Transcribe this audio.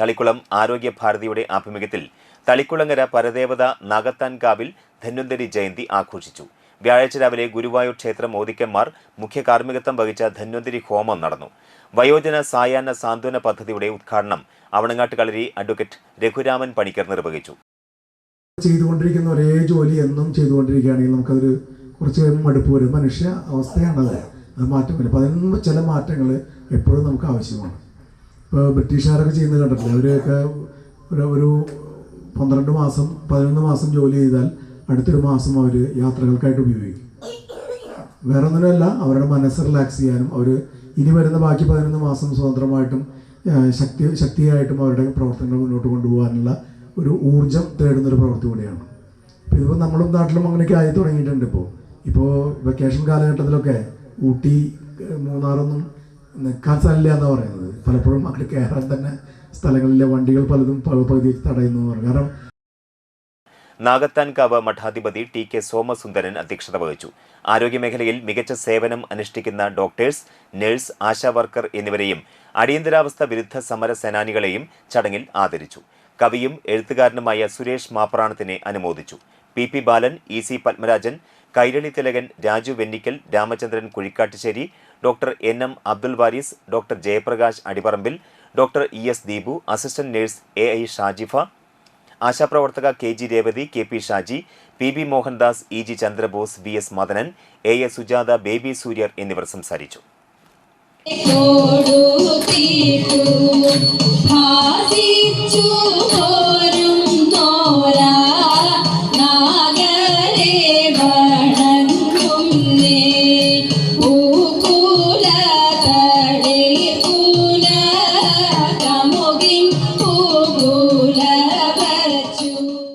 തളിക്കുളം ആരോഗ്യ ഭാരതിയുടെ ആഭിമുഖ്യത്തിൽ തളിക്കുളങ്ങര പരദേവത നാഗത്താൻകാവിൽ ധന്വന്തരി ജയന്തി ആഘോഷിച്ചു. വ്യാഴാഴ്ച രാവിലെ ഗുരുവായൂർ ക്ഷേത്രം ഓദിക്കന്മാർ മുഖ്യ കാർമ്മികത്വം വഹിച്ച ധന്വന്തരി ഹോമം നടന്നു. വയോജന സായാഹ്ന സാന്ത്വന പദ്ധതിയുടെ ഉദ്ഘാടനം അവണങ്ങാട്ട് കളരി അഡ്വക്കേറ്റ് രഘുരാമൻ പണിക്കർ നിർവഹിച്ചു. ചെയ്തുകൊണ്ടിരിക്കുന്ന ഒരേ ജോലി എന്നും ചെയ്തുകൊണ്ടിരിക്കുകയാണെങ്കിൽ നമുക്കതൊരു കുറച്ച് മടുപ്പ് വരും. മനുഷ്യ അവസ്ഥയാണത് അത്. മാറ്റം വരും. അപ്പം അതിന് ചില മാറ്റങ്ങൾ എപ്പോഴും നമുക്ക് ആവശ്യമാണ്. ഇപ്പോൾ ബ്രിട്ടീഷുകാരൊക്കെ ചെയ്യുന്നത് കണ്ടിട്ടില്ലേ? അവരൊക്കെ ഒരു ഒരു പന്ത്രണ്ട് മാസം പതിനൊന്ന് മാസം ജോലി ചെയ്താൽ അടുത്തൊരു മാസം അവർ യാത്രകൾക്കായിട്ട് ഉപയോഗിക്കും. വേറെ ഒന്നിനുമല്ല അവരുടെ മനസ്സ് റിലാക്സ് ചെയ്യാനും അവർ ഇനി വരുന്ന ബാക്കി പതിനൊന്ന് മാസം സ്വതന്ത്രമായിട്ടും ശക്തി ശക്തിയായിട്ടും അവരുടെ പ്രവർത്തനങ്ങൾ മുന്നോട്ട് കൊണ്ടുപോകാനുള്ള ഒരു ഊർജം തേടുന്നൊരു പ്രവൃത്തി കൂടിയാണ്. ഇപ്പോൾ ഇതിപ്പോൾ നമ്മളും നാട്ടിലും അങ്ങനെയൊക്കെ ആയി തുടങ്ങിയിട്ടുണ്ട് ഇപ്പോൾ ഇപ്പോൾ വെക്കേഷൻ കാലഘട്ടത്തിലൊക്കെ ഊട്ടി മൂന്നാറൊന്നും നിൽക്കാൻ സ്ഥലമില്ല എന്നാണ് പറയുന്നത്. പലപ്പോഴും അവിടെ കയറാൻ തന്നെ സ്ഥലങ്ങളിലെ വണ്ടികൾ പലതും പകുതി തടയുന്നു പറയും. കാരണം നാഗത്താൻകാവ് മഠാധിപതി ടി കെ സോമസുന്ദരൻ അധ്യക്ഷത വഹിച്ചു. ആരോഗ്യമേഖലയിൽ മികച്ച സേവനം അനുഷ്ഠിക്കുന്ന ഡോക്ടേഴ്സ് നഴ്സ് ആശാ വർക്കർ എന്നിവരെയും അടിയന്തരാവസ്ഥ വിരുദ്ധ സമര സേനാനികളെയും ചടങ്ങിൽ ആദരിച്ചു. കവിയും എഴുത്തുകാരനുമായ സുരേഷ് മാപ്രാണത്തിനെ അനുമോദിച്ചു. P P Balan E C Padmarajan Kairali Thilakan Raju Vennikkal Ramachandran Kuzhikkattussery doctor N M Abdul Waris doctor Jayaprakash Adiparambil doctor E S Deepu assistant nurse A I Shajifa ആശാപ്രവർത്തക K G Revathi K P Shaji P B Mohandas E G Chandrabose V S Madanan A A Sujatha Baby Suryar എന്നിവർ സംസാരിച്ചു.